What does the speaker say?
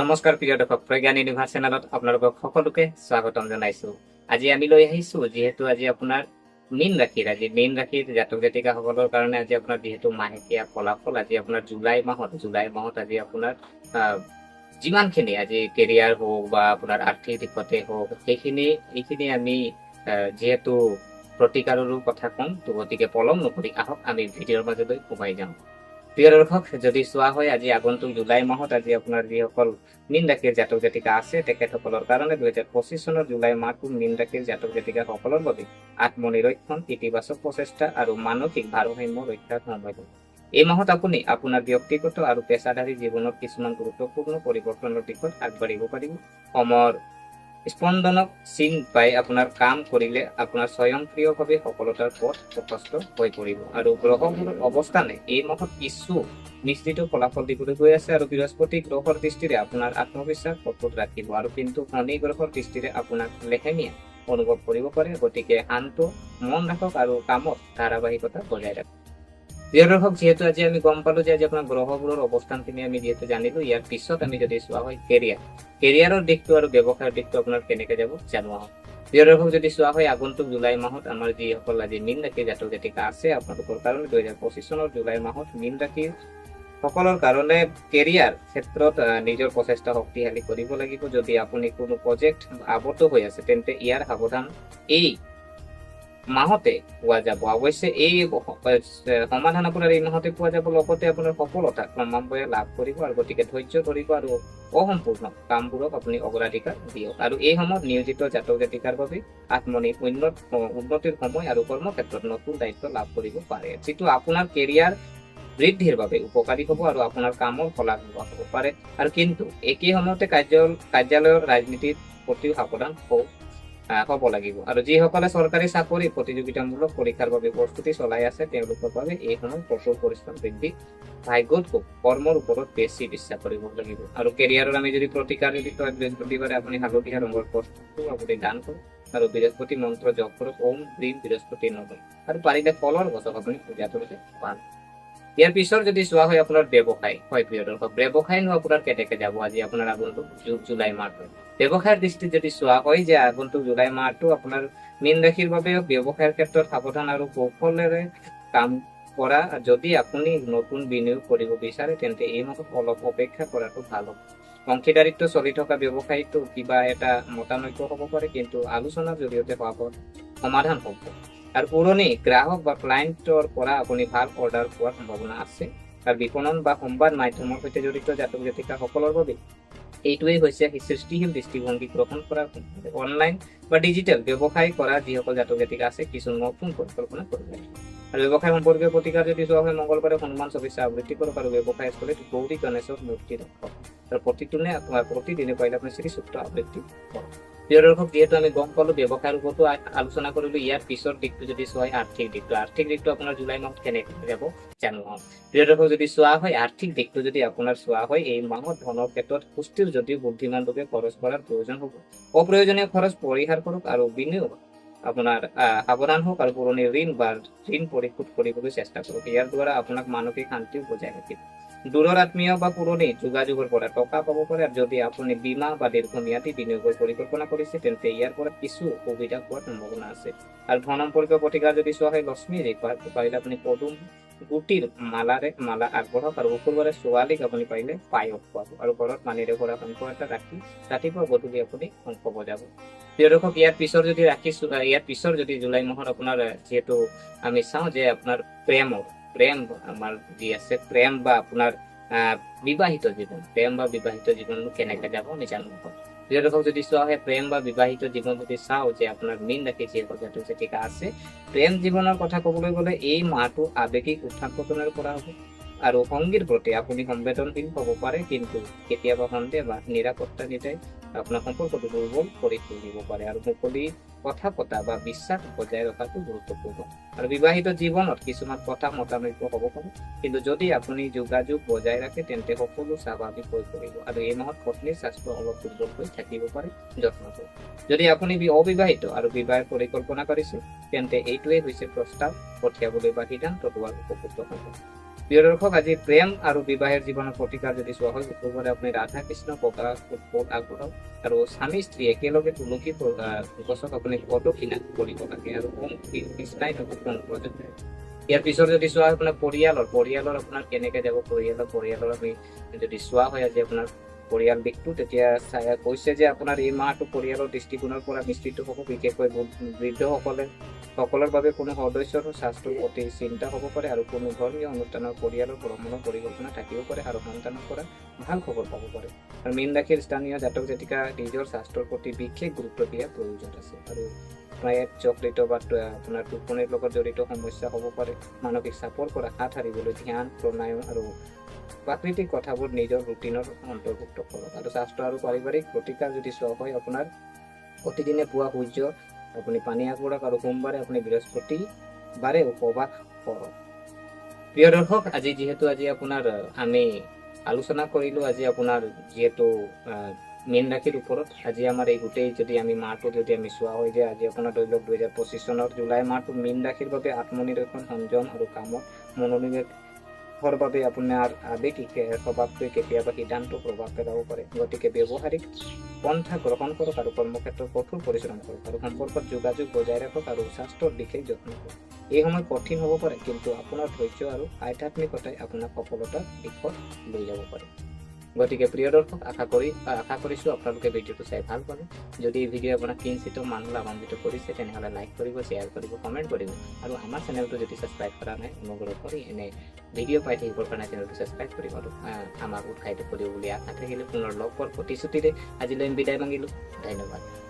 নমস্কাৰ প্ৰিয় দৰ্শক। প্ৰজ্ঞান ইউনিভাৰ্চ চেনেলত আপোনালোকক সকলোকে স্বাগতম জনাইছো। আজি আমি লৈ আহিছো যিহেতু আজি আপোনাৰ মীন ৰাশিৰ আজি মীন ৰাশিৰ জাতক জাতিকাসকলৰ কাৰণে আজি আপোনাৰ যিহেতু মাহেকীয়া ফলাফল আজি আপোনাৰ জুলাই মাহত জুলাই মাহত আজি আপোনাৰ যিমানখিনি আজি কেৰিয়াৰ হওক বা আপোনাৰ আৰ্থিক দিশতে হওক সেইখিনি এইখিনি আমি যিহেতু প্ৰতিকাৰৰো কথা ক'ম তো গতিকে পলম নকৰি আহক আমি ভিডিঅ'ৰ মাজলৈ সোমাই যাওঁ। প্ৰিয় দৰ্শক, যদি চোৱা হয়, আজি আগন্তুক জুলাই মাহত আজি আপোনাৰ যিসকল মীন ৰাশিৰ জাতক জাতিকা আছে, তেখেতসকলৰ কাৰণে দুহেজাৰ পঁচিছ চনৰ জুলাই মাহটো মীন ৰাশিৰ জাতক জাতিকাসকলৰ বাবে আত্মনিৰীক্ষণ, ইতিবাচক প্ৰচেষ্টা আৰু মানসিক ভাৰসাম্য ৰক্ষাৰ সময়। এই মাহত আপুনি আপোনাৰ ব্যক্তিগত আৰু পেছাদাৰী জীৱনত কিছুমান গুৰুত্বপূৰ্ণ পৰিৱৰ্তনৰ দিশত আগবাঢ়িব পাৰিব। সময়ৰ স্পন্দনক চিন পাই আপোনাৰ কাম কৰিলে আপোনাৰ স্বয়ংক্ৰিয়ভাৱে সফলতাৰ পথ প্ৰশস্ত হৈ পৰিব। আৰু গ্ৰহবোৰৰ অৱস্থানে এই মাহত কিছু নিশ্চিত ফলাফল দিবলৈ গৈ আছে আৰু বৃহস্পতি গ্ৰহৰ দৃষ্টিৰে আপোনাৰ আত্মবিশ্বাস অটুট ৰাখিব। আৰু কিন্তু শনি গ্ৰহৰ দৃষ্টিৰে আপোনাক লেহেমীয়া অনুভৱ কৰিব পাৰে, গতিকে শান্ত, মন ৰাখক আৰু কামত ধাৰাবাহিকতা বজাই ৰাখক। প্ৰিয় যিহেতু আজি আমি গম পালো যে আজি আপোনাৰ গ্ৰহবোৰৰ অৱস্থানখিনি আমি যিহেতু জানিলো ইয়াৰ পিছত আমি যদি চোৱা হয় কেৰিয়াৰ কেৰিয়াৰৰ দিশটো আৰু ব্যৱসায়ৰ দিশটো আপোনাৰ কেনেকে যাব জানো আহক প্ৰিয় যদি চোৱা হয়, আগন্তুক জুলাই মাহত আমাৰ যিসকল আজি মীন ৰাশিৰ জাতক জাতিকা আছে, আপোনালোকৰ কাৰণে দুহেজাৰ পঁচিছ চনৰ জুলাই মাহত মীন ৰাশিৰ সকলৰ কাৰণে কেৰিয়াৰ ক্ষেত্ৰত নিজৰ প্ৰচেষ্টা শক্তিশালী কৰিব লাগিব। যদি আপুনি কোনো প্ৰজেক্ট আৱদ্ধ হৈ আছে, তেন্তে ইয়াৰ সাৱধান। এই মাহতে পোৱা যাব। অৱশ্যে এই সমাধান আপোনাৰ এই মাহতে পোৱা যাব লগতে আপোনাৰ সফলতা ক্ৰমান্বয়ে লাভ কৰিব আৰু গতিকে ধৈৰ্য ধৰিব আৰু অসম্পূৰ্ণ কামবোৰক আপুনি অগ্ৰাধিকাৰ দিয়ক। আৰু এই সময়ত নিয়োজিত জাতক জাতিকাৰ বাবে আত্মনি উন্নত উন্নতিৰ সময় আৰু কৰ্মক্ষেত্ৰত নতুন দায়িত্ব লাভ কৰিব পাৰে যিটো আপোনাৰ কেৰিয়াৰ বৃদ্ধিৰ বাবে উপকাৰী হ'ব আৰু আপোনাৰ কামৰ ফলাফল হ'ব পাৰে। আৰু কিন্তু একেই সময়তে কাৰ্য কাৰ্যালয়ৰ ৰাজনীতিৰ প্ৰতিও সাৱধান হওক। হ'ব লাগিব। আৰু যিসকলে চৰকাৰী চাকৰি প্ৰতিযোগিতামূলক পৰীক্ষাৰ বাবে প্ৰস্তুতি চলাই আছে, তেওঁলোকৰ বাবে এই সময় কঠোৰ পৰিশ্ৰম বৃদ্ধি ভাগ্যতকৈ কৰ্মৰ ওপৰত বেছি বিশ্বাস কৰিব লাগিব। আৰু কেৰিয়াৰৰ আমি যদি প্ৰতিকাৰ যদি কয় বৃহস্পতিবাৰে আপুনি হালধীয়া ৰঙৰ বস্তুটো আপুনি দান কৰক। আৰু বৃহস্পতি মন্ত্ৰ জপ কৰক, ওম দ্বীপ বৃহস্পতি নগৰ আৰু পাৰিলে ফলৰ গছক আপুনি পূজা কৰিলে ভালো ইয়াৰ পিছত যদি চোৱা হয়, আপোনাৰ ব্যৱসায়। হয়, প্ৰিয় দৰ্শক ব্যৱসায়নো আপোনাৰ কেনেকে যাব? আজি আপোনাৰ আগন্তুক জু- জুলাই মাহটো। ব্যৱসায়ৰ দৃষ্টিত যদি চোৱা হয় যে আগন্তুক জুলাই মাহটো আপোনাৰ মীন ৰাশিৰ বাবে ব্যৱসায়ৰ ক্ষেত্ৰত সাৱধান আৰু কৌশলেৰে কাম কৰা। যদি আপুনি নতুন বিনিয়োগ কৰিব বিচাৰে, তেন্তে এই মাহত অলপ অপেক্ষা কৰাটো ভালো হ'ব। অংশীদাৰিত্ব চলি থকা ব্যৱসায়টো কিবা এটা মতানৈক্য হ'ব পাৰে, কিন্তু আলোচনাৰ জৰিয়তে পথ সমাধান হ'ব। আৰু পুৰণি গ্ৰাহক বা ক্লায়েণ্টৰ পৰা আপুনি ভালো অৰ্ডাৰ পোৱাৰ সম্ভাৱনা আছে। আৰু বিপণন বা সংবাদ মাধ্যমৰ সৈতে জড়িত জাতক জাতিকাসকলৰ বাবে এইটোৱেই হৈছে সৃষ্টিশীল দৃষ্টিভংগী গ্ৰহণ কৰা অনলাইন বা ডিজিটেল ব্যৱসায় কৰা যিসকল জাতক জাতিকা আছে কিছু নতুন পৰিকল্পনা কৰিব আৰু ব্যৱসায় সম্পৰ্কীয় প্ৰতিকাৰ যদি চোৱা হয় মংগলবাৰে হনুমান চবিচা আবৃত্তি কৰক আৰু ব্যৱসায় স্থলীত গৌৰী গণেশৰ মূৰ্তি ৰাখক আৰু প্ৰতিদিনে প্ৰতিদিনে পাৰিলে আপুনি শ্ৰীসূক্ত আবৃত্তি কৰক। প্ৰিয় দৰ্শক যিহেতু আমি গম পালো, ব্যৱসায়ৰ ওপৰতো আলোচনা কৰিলো, ইয়াৰ পিছৰ দিশটো যদি চোৱা হয়, আৰ্থিক দিশটো। আৰ্থিক দিশটো জুলাই মাহত কেনেকৈ যাব জানো আহক প্ৰিয় দৰ্শক যদি চোৱা হয়, আৰ্থিক দিশটো যদি আপোনাৰ চোৱা হয়, এই মাহত ধনৰ ক্ষেত্ৰত সুস্থিৰ যদিও বুদ্ধিমান লোকে খৰচ কৰাৰ প্ৰয়োজন হ'ব, অপ্ৰয়োজনীয় খৰচ পৰিহাৰ কৰক আৰু বিনিয়োগ আপোনাৰ সাৱধান হওক আৰু পুৰণি ঋণ বা ঋণ পৰিশোধ কৰিবলৈ চেষ্টা কৰক। ইয়াৰ দ্বাৰা আপোনাক মানসিক শান্তিও বজাই ৰাখিব। দূৰৰ আত্মীয় বা পুৰণি যোগাযোগৰ পৰা টকা পাব পাৰে আৰু যদি আপুনি বীমা বা দীৰ্ঘম্যাদী বিনিয়োগৰ পৰিকল্পনা কৰিছে, তেন্তে ইয়াৰ পৰা কিছু সুবিধা পোৱাৰ সম্ভাৱনা আছে। আৰু ধন সম্পৰ্কীয় প্ৰতিকাৰ যদি চোৱা হয়, লক্ষ্মী ৰেখা পাৰিলে আপুনি পদুম গুটিৰ মালাৰে মালা আগবঢ়াওক আৰু শুকুৰবাৰে ছোৱালীক আপুনি পাৰিলে পায়স খুৱাব আৰু ঘৰত পানীৰে ভৰা শংখ এটা ৰাখি, ৰাতিপুৱা গধূলি আপুনি শংখ বজাব। প্ৰিয় ইয়াৰ পিছৰ যদি ৰাখিছো, ইয়াৰ পিছৰ যদি জুলাই মাহত আপোনাৰ, যিহেতু আমি চাওঁ যে আপোনাৰ প্ৰেমৰ প্ৰেম আমাৰ যি আছে প্ৰেম বা আপোনাৰ বিবাহিত জীৱন প্ৰেম বা বিবাহিত জীৱনটো কেনেকে যাব আমি জানো প্ৰিয় দৰ্শক যদি চোৱা হয় প্ৰেম বা বিবাহিত জীৱন যদি চাওঁ যে আপোনাৰ মীন ৰাখি যিসকল জাতক জাতিকা আছে প্ৰেম জীৱনৰ কথা ক'বলৈ গ'লে এই মাহটো আৱেগিক উত্থান পতনৰ পৰা হ'ব আৰু সংগীৰ প্ৰতি আপুনি সংবেদনশীল হ'ব পাৰে কিন্তু কেতিয়াবা সন্দেহ নিৰাপত্তা নিতে আপোনাৰ সম্পৰ্কটো দুৰ্বল কৰি তুলিব পাৰে আৰু মুকলি কথা পতা বা বিশ্বাস বজাই ৰখাটো গুৰুত্বপূৰ্ণ। আৰু বিবাহিত জীৱনত কিছুমান কথা মতানৈক্য হ'ব পাৰে কিন্তু যদি আপুনি যোগাযোগ বজাই ৰাখে তেন্তে সকলো স্বাভাৱিক হৈ পৰিব আৰু এই মাহত পত্নীৰ স্বাস্থ্য অলপ দুৰ্বল হৈ থাকিব পাৰে যত্ন কৰক। যদি আপুনি অবিবাহিত আৰু বিবাহৰ পৰিকল্পনা কৰিছে তেন্তে এইটোৱেই হৈছে প্ৰস্তাৱ পঠিয়াবলৈ বা সিদ্ধান্ত লোৱাৰ উপযুক্ত সময়। প্ৰিয় দৰ্শক আজি প্ৰেম আৰু বিবাহের জীৱনৰ প্ৰতিকাৰ যদি চোৱা হয়, শুক্ৰবাৰে আপুনি ৰাধা কৃষ্ণ প্ৰকাশ আগবঢ়াওক আৰু স্বামী স্ত্ৰী একেলগে তুলসী গছক আপুনি পদক্ষিণা কৰিব লাগে আৰু কম কৃষ্ণাই প্ৰযোজ্য ইয়াৰ পিছত যদি চোৱা হয়, আপোনাৰ পৰিয়ালৰ পৰিয়ালৰ আপোনাৰ কেনেকে যাব, পৰিয়ালৰ পৰিয়ালৰ আমি যদি চোৱা হয় আজি আপোনাৰ পৰিয়াল দিশটো তেতিয়া কৈছে যে আপোনাৰ এই মাহটো পৰিয়ালৰ দৃষ্টিকোণৰ পৰা মিশ্ৰিত হ'ব। বিশেষকৈ বৃদ্ধসকলে সকলৰ বাবে কোনো সদস্যৰ স্বাস্থ্যৰ প্ৰতি চিন্তা হ'ব পাৰে আৰু কোনো ধৰ্মীয় অনুষ্ঠানৰ পৰিয়ালৰ ভ্ৰমণৰ পৰিকল্পনা থাকিব পাৰে আৰু সন্তানৰ পৰা ভাল খবৰ পাব পাৰে। আৰু মীন ৰাশিৰ স্থানীয় জাতক জাতিকা নিজৰ স্বাস্থ্যৰ প্ৰতি বিশেষ গুৰুত্ব দিয়া প্ৰয়োজন আছে। আৰু প্ৰায় চক্ৰিত বা আপোনাৰ টোপনিৰ লগত জড়িত সমস্যা হ'ব পাৰে। মানসিক চাপৰ পৰা হাত সাৰিবলৈ ধ্যান প্ৰণায়াম আৰু প্ৰাকৃতিক কথাবোৰ নিজৰ ৰুটিনৰ অন্তৰ্ভুক্ত কৰক। আৰু স্বাস্থ্য আৰু পাৰিবাৰিক প্ৰতিকাৰ যদি চোৱা হয় আপোনাৰ প্ৰতিদিনে পুৱা সূৰ্য আপুনি পানী আগবঢ়াওক আৰু সোমবাৰে আপুনি বৃহস্পতিবাৰে উপবাস কৰক। প্ৰিয় দৰ্শক আজি যিহেতু আজি আপোনাৰ আমি আলোচনা কৰিলো আজি আপোনাৰ যিহেতু মীন ৰাশিৰ ওপৰত আজি আমাৰ এই গোটেই যদি আমি মাহটো যদি আমি চোৱা হয় যে আজি আপোনাৰ ধৰি লওক দুহেজাৰ পঁচিছ চনৰ জুলাই মাহটো মীন ৰাশিৰ বাবে আত্মনিৰীক্ষণ সংযম আৰু কামত মনোনিৱেশৰ বাবে আপোনাৰ আৱেগিক এ, স্বভাৱটোৱে কেতিয়াবা সিদ্ধান্ত প্ৰভাৱ পেলাব পাৰে। গতিকে ব্যৱহাৰিক পন্থা গ্ৰহণ কৰক আৰু কৰ্মক্ষেত্ৰত কঠোৰ পৰিশ্ৰম কৰক আৰু সম্পৰ্কত যোগাযোগ বজাই ৰাখক আৰু স্বাস্থ্যৰ বিশেষ যত্ন কৰক। এই সময় কঠিন হ'ব পাৰে কিন্তু আপোনাৰ ধৈৰ্য আৰু আধ্যাত্মিকতাই আপোনাক সফলতাৰ দিশত লৈ যাব পাৰে। গতিকে প্ৰিয় দৰ্শক আশা কৰি আশা কৰিছোঁ আপোনালোকে ভিডিঅ'টো চাই ভাল পালে। যদি এই ভিডিঅ' আপোনাক কিঞ্চিত মানুহ লাভান্বিত কৰিছে তেনেহ'লে লাইক কৰিব শ্বেয়াৰ কৰিব কমেণ্ট কৰিব। আৰু আমাৰ চেনেলটো যদি ছাবস্ক্ৰাইব কৰা নাই অনুগ্ৰহ কৰি এনে ভিডিঅ' পাই থাকিবৰ কাৰণে চেনেলটো ছাবস্ক্ৰাইব কৰিব আৰু আমাক উৎসাহিত কৰিব বুলি আশা থাকিলে পুনৰ লগ পোৱাৰ প্ৰতিশ্ৰুতিৰে আজিলৈ বিদায় মাগিলোঁ। ধন্যবাদ।